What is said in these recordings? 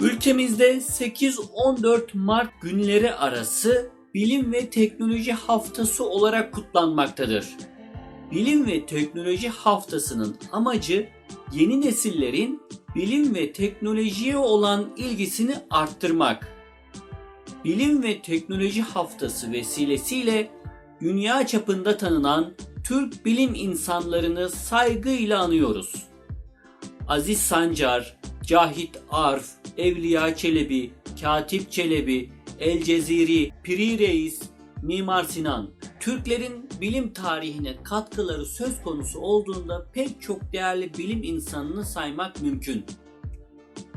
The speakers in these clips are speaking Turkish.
Ülkemizde 8-14 Mart günleri arası Bilim ve Teknoloji Haftası olarak kutlanmaktadır. Bilim ve Teknoloji Haftası'nın amacı yeni nesillerin bilim ve teknolojiye olan ilgisini arttırmak. Bilim ve Teknoloji Haftası vesilesiyle dünya çapında tanınan Türk bilim insanlarını saygıyla anıyoruz. Aziz Sancar, Cahit Arf, Evliya Çelebi, Katip Çelebi, El Ceziri, Piri Reis, Mimar Sinan, Türklerin bilim tarihine katkıları söz konusu olduğunda pek çok değerli bilim insanını saymak mümkün.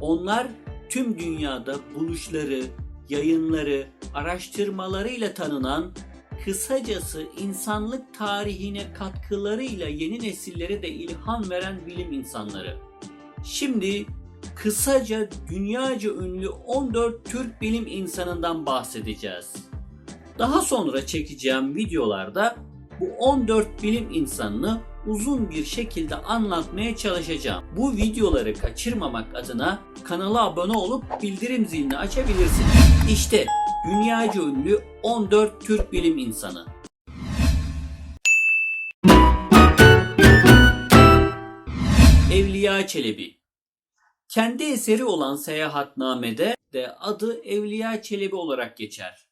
Onlar tüm dünyada buluşları, yayınları, araştırmalarıyla tanınan, kısacası insanlık tarihine katkılarıyla yeni nesillere de ilham veren bilim insanları. Şimdi kısaca dünyaca ünlü 14 Türk bilim insanından bahsedeceğiz. Daha sonra çekeceğim videolarda bu 14 bilim insanını uzun bir şekilde anlatmaya çalışacağım. Bu videoları kaçırmamak adına kanala abone olup bildirim zilini açabilirsiniz. İşte dünyaca ünlü 14 Türk bilim insanı. Evliya Çelebi Kendi eseri olan Seyahatname'de de adı Evliya Çelebi olarak geçer.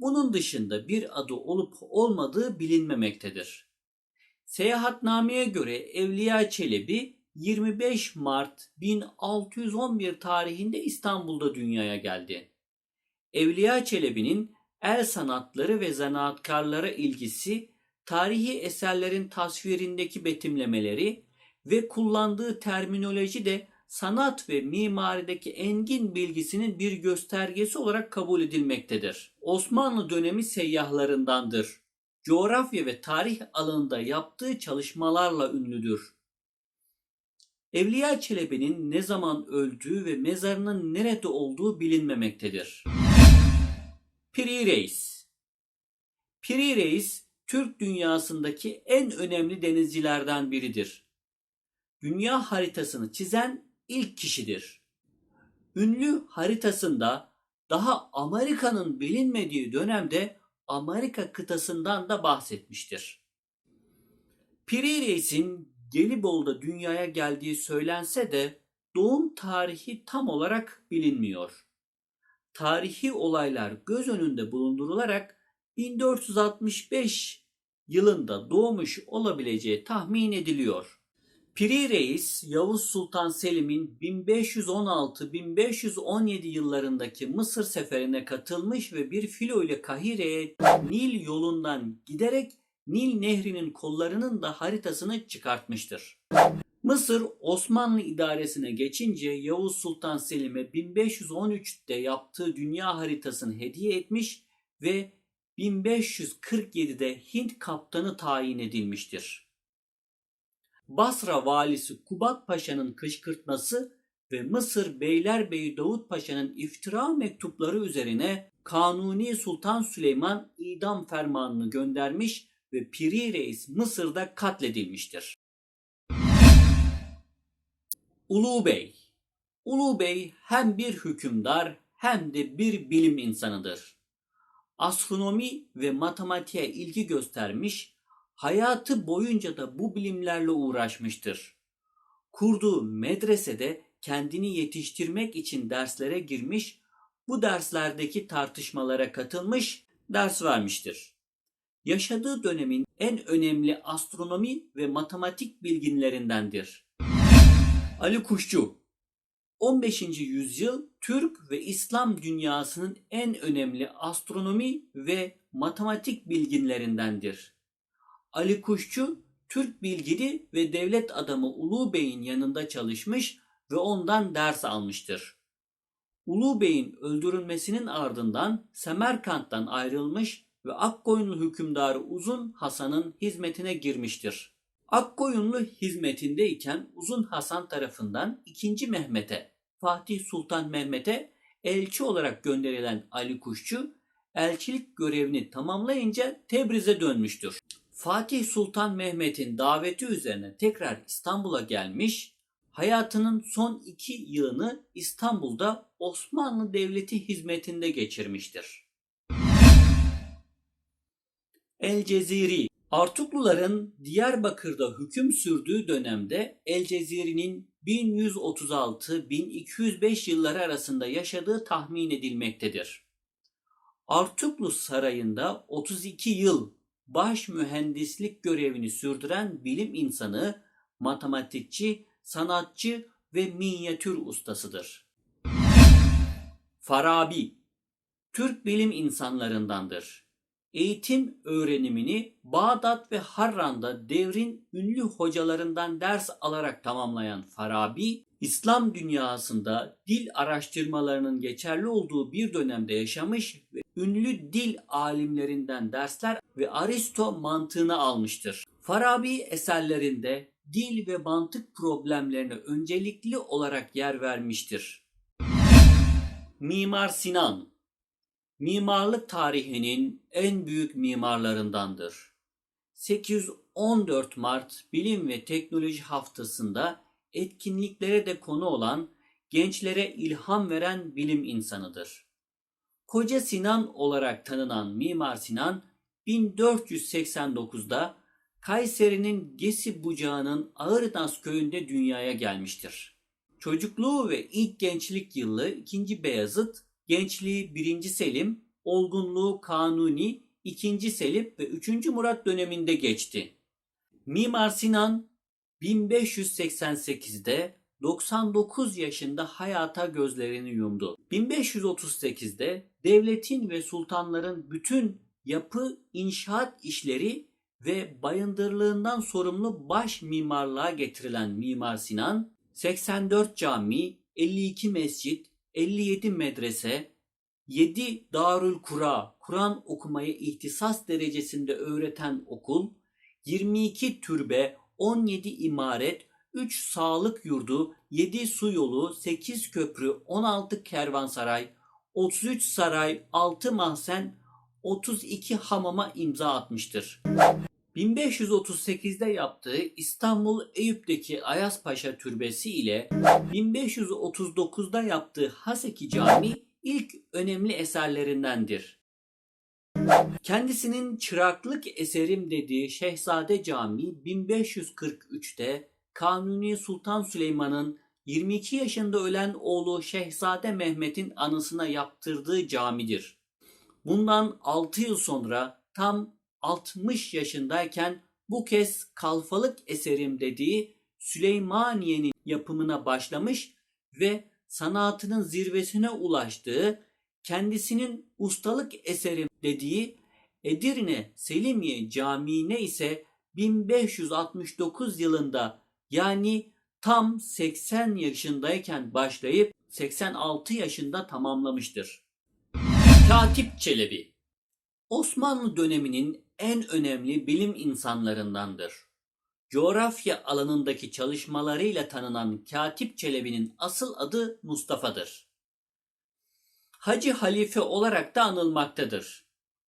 Bunun dışında bir adı olup olmadığı bilinmemektedir. Seyahatname'ye göre Evliya Çelebi 25 Mart 1611 tarihinde İstanbul'da dünyaya geldi. Evliya Çelebi'nin el sanatları ve zanaatkarlara ilgisi, tarihi eserlerin tasvirindeki betimlemeleri ve kullandığı terminoloji de sanat ve mimarideki engin bilgisinin bir göstergesi olarak kabul edilmektedir. Osmanlı dönemi seyyahlarındandır. Coğrafya ve tarih alanında yaptığı çalışmalarla ünlüdür. Evliya Çelebi'nin ne zaman öldüğü ve mezarının nerede olduğu bilinmemektedir. Piri Reis Piri Reis, Türk dünyasındaki en önemli denizcilerden biridir. Dünya haritasını çizen ilk kişidir. Ünlü haritasında daha Amerika'nın bilinmediği dönemde Amerika kıtasından da bahsetmiştir. Piri Reis'in Gelibolu'da dünyaya geldiği söylense de doğum tarihi tam olarak bilinmiyor. Tarihi olaylar göz önünde bulundurularak 1465 yılında doğmuş olabileceği tahmin ediliyor. Piri Reis, Yavuz Sultan Selim'in 1516-1517 yıllarındaki Mısır seferine katılmış ve bir filo ile Kahire'ye Nil yolundan giderek Nil Nehri'nin kollarının da haritasını çıkartmıştır. Mısır Osmanlı idaresine geçince Yavuz Sultan Selim'e 1513'te yaptığı dünya haritasını hediye etmiş ve 1547'de Hint kaptanı tayin edilmiştir. Basra valisi Kubat Paşa'nın kışkırtması ve Mısır Beylerbeyi Davut Paşa'nın iftira mektupları üzerine Kanuni Sultan Süleyman idam fermanını göndermiş ve Piri Reis Mısır'da katledilmiştir. Ulu Bey Ulu Bey hem bir hükümdar hem de bir bilim insanıdır. Astronomi ve matematiğe ilgi göstermiş, hayatı boyunca da bu bilimlerle uğraşmıştır. Kurduğu medresede kendini yetiştirmek için derslere girmiş, bu derslerdeki tartışmalara katılmış, ders vermiştir. Yaşadığı dönemin en önemli astronomi ve matematik bilginlerindendir. Ali Kuşçu 15. yüzyıl Türk ve İslam dünyasının en önemli astronomi ve matematik bilginlerindendir. Ali Kuşçu, Türk bilgili ve devlet adamı Ulu Bey'in yanında çalışmış ve ondan ders almıştır. Ulu Bey'in öldürülmesinin ardından Semerkant'tan ayrılmış ve Akkoyunlu hükümdarı Uzun Hasan'ın hizmetine girmiştir. Akkoyunlu hizmetindeyken Uzun Hasan tarafından 2. Mehmet'e, Fatih Sultan Mehmet'e elçi olarak gönderilen Ali Kuşçu, elçilik görevini tamamlayınca Tebriz'e dönmüştür. Fatih Sultan Mehmet'in daveti üzerine tekrar İstanbul'a gelmiş, hayatının son iki yılını İstanbul'da Osmanlı Devleti hizmetinde geçirmiştir. El Ceziri Artukluların Diyarbakır'da hüküm sürdüğü dönemde El Ceziri'nin 1136-1205 yılları arasında yaşadığı tahmin edilmektedir. Artuklu Sarayı'nda 32 yıl baş mühendislik görevini sürdüren bilim insanı, matematikçi, sanatçı ve minyatür ustasıdır. Farabi Türk bilim insanlarındandır. Eğitim öğrenimini Bağdat ve Harran'da devrin ünlü hocalarından ders alarak tamamlayan Farabi, İslam dünyasında dil araştırmalarının geçerli olduğu bir dönemde yaşamış ve ünlü dil alimlerinden dersler ve Aristo mantığını almıştır. Farabi eserlerinde dil ve mantık problemlerine öncelikli olarak yer vermiştir. Mimar Sinan mimarlık tarihinin en büyük mimarlarındandır. 814 Mart Bilim ve Teknoloji Haftası'nda etkinliklere de konu olan, gençlere ilham veren bilim insanıdır. Koca Sinan olarak tanınan Mimar Sinan, 1489'da Kayseri'nin Gesi Bucağı'nın Ağırnaz köyünde dünyaya gelmiştir. Çocukluğu ve ilk gençlik yılı 2. Beyazıt, gençliği 1. Selim, olgunluğu Kanuni, 2. Selim ve 3. Murat döneminde geçti. Mimar Sinan 1588'de 99 yaşında hayata gözlerini yumdu. 1538'de devletin ve sultanların bütün yapı, inşaat işleri ve bayındırlığından sorumlu baş mimarlığa getirilen Mimar Sinan, 84 cami, 52 mescit, 57 medrese, 7 Darül Kura, Kur'an okumayı ihtisas derecesinde öğreten okul, 22 türbe, 17 imaret, 3 sağlık yurdu, 7 su yolu, 8 köprü, 16 kervansaray, 33 saray, 6 mahzen, 32 hamama imza atmıştır. 1538'de yaptığı İstanbul Eyüp'teki Ayaspaşa Türbesi ile 1539'da yaptığı Haseki Camii ilk önemli eserlerindendir. Kendisinin çıraklık eserim dediği Şehzade Camii 1543'te Kanuni Sultan Süleyman'ın 22 yaşında ölen oğlu Şehzade Mehmet'in anısına yaptırdığı camidir. Bundan 6 yıl sonra tam 60 yaşındayken bu kez kalfalık eserim dediği Süleymaniye'nin yapımına başlamış ve sanatının zirvesine ulaştığı kendisinin ustalık eserim dediği Edirne Selimiye Camii'ne ise 1569 yılında yani tam 80 yaşındayken başlayıp 86 yaşında tamamlamıştır. Katip Çelebi Osmanlı döneminin en önemli bilim insanlarındandır. Coğrafya alanındaki çalışmalarıyla tanınan Katip Çelebi'nin asıl adı Mustafa'dır. Hacı Halife olarak da anılmaktadır.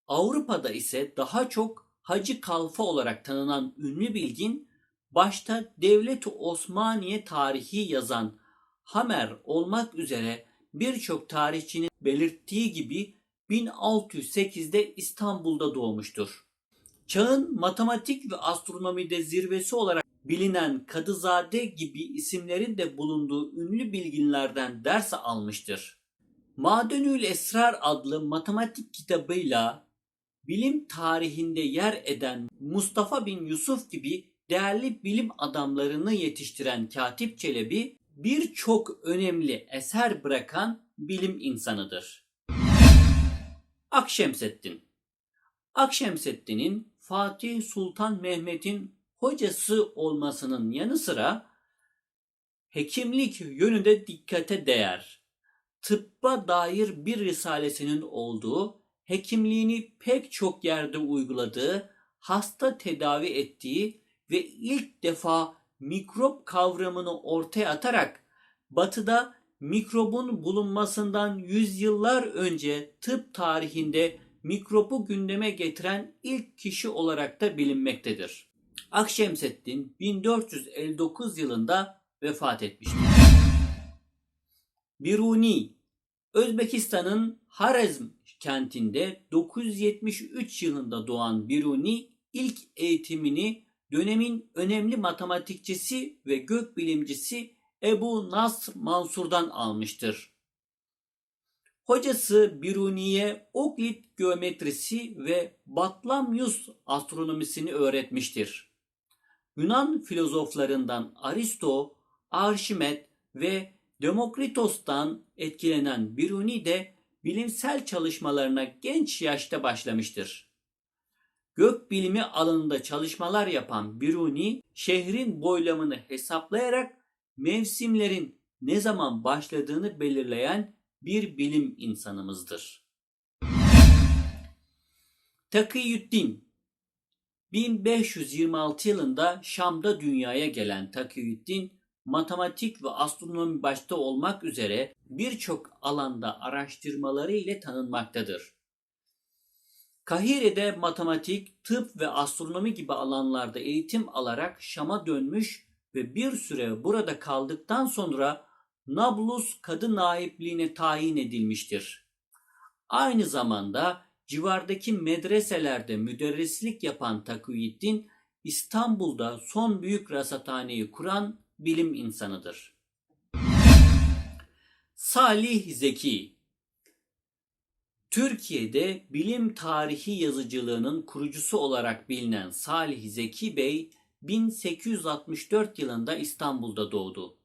Avrupa'da ise daha çok Hacı Kalfa olarak tanınan ünlü bilgin, başta Devlet-i Osmaniye tarihi yazan Hamer olmak üzere birçok tarihçinin belirttiği gibi 1608'de İstanbul'da doğmuştur. Çağın matematik ve astronomide zirvesi olarak bilinen Kadızade gibi isimlerin de bulunduğu ünlü bilginlerden ders almıştır. Madenül Esrar adlı matematik kitabıyla bilim tarihinde yer eden Mustafa bin Yusuf gibi değerli bilim adamlarını yetiştiren Katip Çelebi birçok önemli eser bırakan bilim insanıdır. Akşemseddin Akşemseddin'in Fatih Sultan Mehmet'in hocası olmasının yanı sıra hekimlik yönünde dikkate değer. Tıbba dair bir risalesinin olduğu, hekimliğini pek çok yerde uyguladığı, hasta tedavi ettiği ve ilk defa mikrop kavramını ortaya atarak batıda mikrobun bulunmasından yüzyıllar önce tıp tarihinde mikrobu gündeme getiren ilk kişi olarak da bilinmektedir. Akşemseddin 1459 yılında vefat etmiştir. Biruni Özbekistan'ın Harezm kentinde 973 yılında doğan Biruni ilk eğitimini dönemin önemli matematikçisi ve gökbilimcisi Ebu Nasr Mansur'dan almıştır. Hocası Biruni'ye Oklit geometrisi ve Batlamyus astronomisini öğretmiştir. Yunan filozoflarından Aristo, Arşimet ve Demokritos'tan etkilenen Biruni de bilimsel çalışmalarına genç yaşta başlamıştır. Gök bilimi alanında çalışmalar yapan Biruni, şehrin boylamını hesaplayarak mevsimlerin ne zaman başladığını belirleyen bir bilim insanımızdır. Takiyüddin 1526 yılında Şam'da dünyaya gelen Takiyüddin, matematik ve astronomi başta olmak üzere birçok alanda araştırmaları ile tanınmaktadır. Kahire'de matematik, tıp ve astronomi gibi alanlarda eğitim alarak Şam'a dönmüş ve bir süre burada kaldıktan sonra Nablus kadı naipliğine tayin edilmiştir. Aynı zamanda civardaki medreselerde müderrislik yapan Takiyüddin, İstanbul'da son büyük rasathaneyi kuran bilim insanıdır. Salih Zeki Türkiye'de bilim tarihi yazıcılığının kurucusu olarak bilinen Salih Zeki Bey 1864 yılında İstanbul'da doğdu.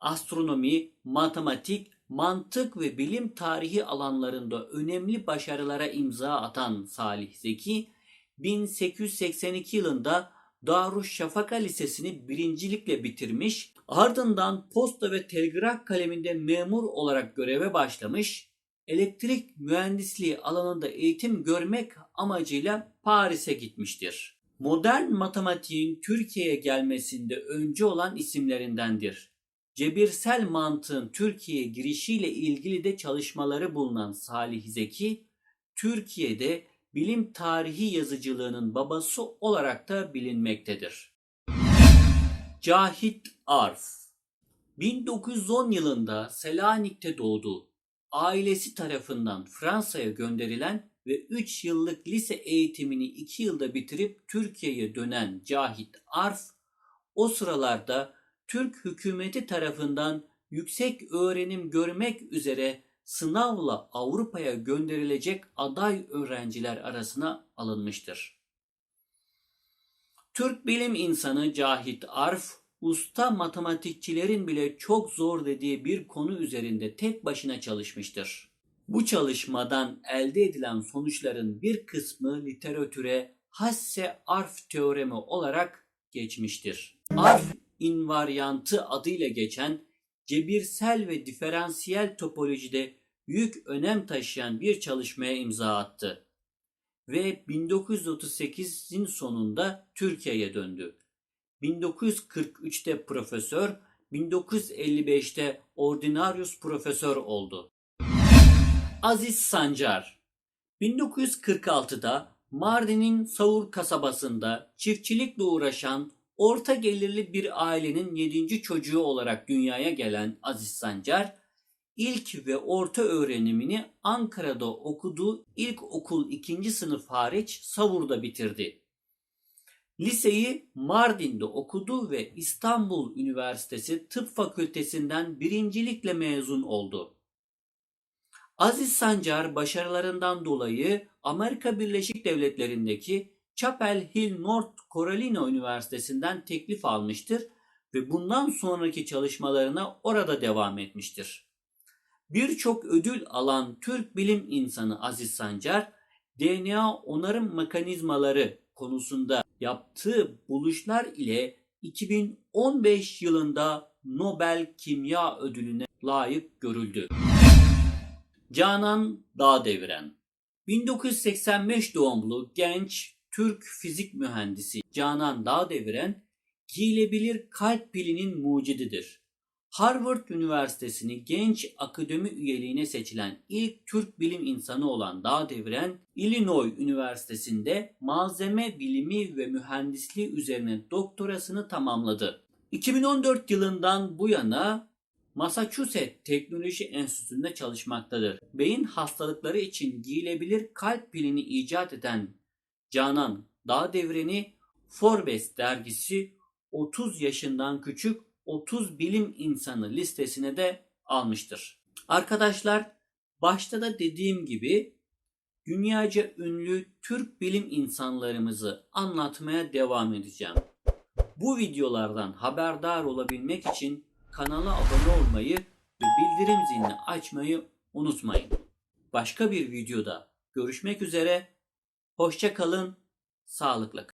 Astronomi, matematik, mantık ve bilim tarihi alanlarında önemli başarılara imza atan Salih Zeki, 1882 yılında Darüşşafaka Lisesi'ni birincilikle bitirmiş, ardından posta ve telgraf kaleminde memur olarak göreve başlamış, elektrik mühendisliği alanında eğitim görmek amacıyla Paris'e gitmiştir. Modern matematiğin Türkiye'ye gelmesinde önce olan isimlerindendir. Cebirsel mantığın Türkiye'ye girişiyle ilgili de çalışmaları bulunan Salih Zeki, Türkiye'de bilim tarihi yazıcılığının babası olarak da bilinmektedir. Cahit Arf 1910 yılında Selanik'te doğdu. Ailesi tarafından Fransa'ya gönderilen ve 3 yıllık lise eğitimini 2 yılda bitirip Türkiye'ye dönen Cahit Arf, o sıralarda Türk hükümeti tarafından yüksek öğrenim görmek üzere sınavla Avrupa'ya gönderilecek aday öğrenciler arasına alınmıştır. Türk bilim insanı Cahit Arf, usta matematikçilerin bile çok zor dediği bir konu üzerinde tek başına çalışmıştır. Bu çalışmadan elde edilen sonuçların bir kısmı literatüre Hasse-Arf teoremi olarak geçmiştir. Arf invaryantı adıyla geçen cebirsel ve diferansiyel topolojide büyük önem taşıyan bir çalışmaya imza attı ve 1938'in sonunda Türkiye'ye döndü. 1943'te profesör, 1955'te ordinarius profesör oldu. Aziz Sancar 1946'da Mardin'in Savur kasabasında çiftçilikle uğraşan orta gelirli bir ailenin 7. çocuğu olarak dünyaya gelen Aziz Sancar, ilk ve orta öğrenimini Ankara'da okuduğu ilk okul 2. sınıf hariç Savur'da bitirdi. Liseyi Mardin'de okudu ve İstanbul Üniversitesi Tıp Fakültesinden birincilikle mezun oldu. Aziz Sancar başarılarından dolayı Amerika Birleşik Devletleri'ndeki Chapel Hill North Carolina Üniversitesi'nden teklif almıştır ve bundan sonraki çalışmalarına orada devam etmiştir. Birçok ödül alan Türk bilim insanı Aziz Sancar, DNA onarım mekanizmaları konusunda yaptığı buluşlar ile 2015 yılında Nobel Kimya Ödülüne layık görüldü. Canan Dağdeviren 1985 doğumlu genç Türk fizik mühendisi Canan Dağdeviren giyilebilir kalp pilinin mucididir. Harvard Üniversitesi'ni genç akademi üyeliğine seçilen ilk Türk bilim insanı olan Dağdeviren, Illinois Üniversitesi'nde malzeme bilimi ve mühendisliği üzerine doktorasını tamamladı. 2014 yılından bu yana Massachusetts Teknoloji Enstitüsü'nde çalışmaktadır. Beyin hastalıkları için giyilebilir kalp pilini icat eden Canan Dağdevreni Forbes dergisi 30 yaşından küçük 30 bilim insanı listesine de almıştır. Arkadaşlar başta da dediğim gibi dünyaca ünlü Türk bilim insanlarımızı anlatmaya devam edeceğim. Bu videolardan haberdar olabilmek için kanala abone olmayı ve bildirim zilini açmayı unutmayın. Başka bir videoda görüşmek üzere. Hoşça kalın, sağlıkla kalın.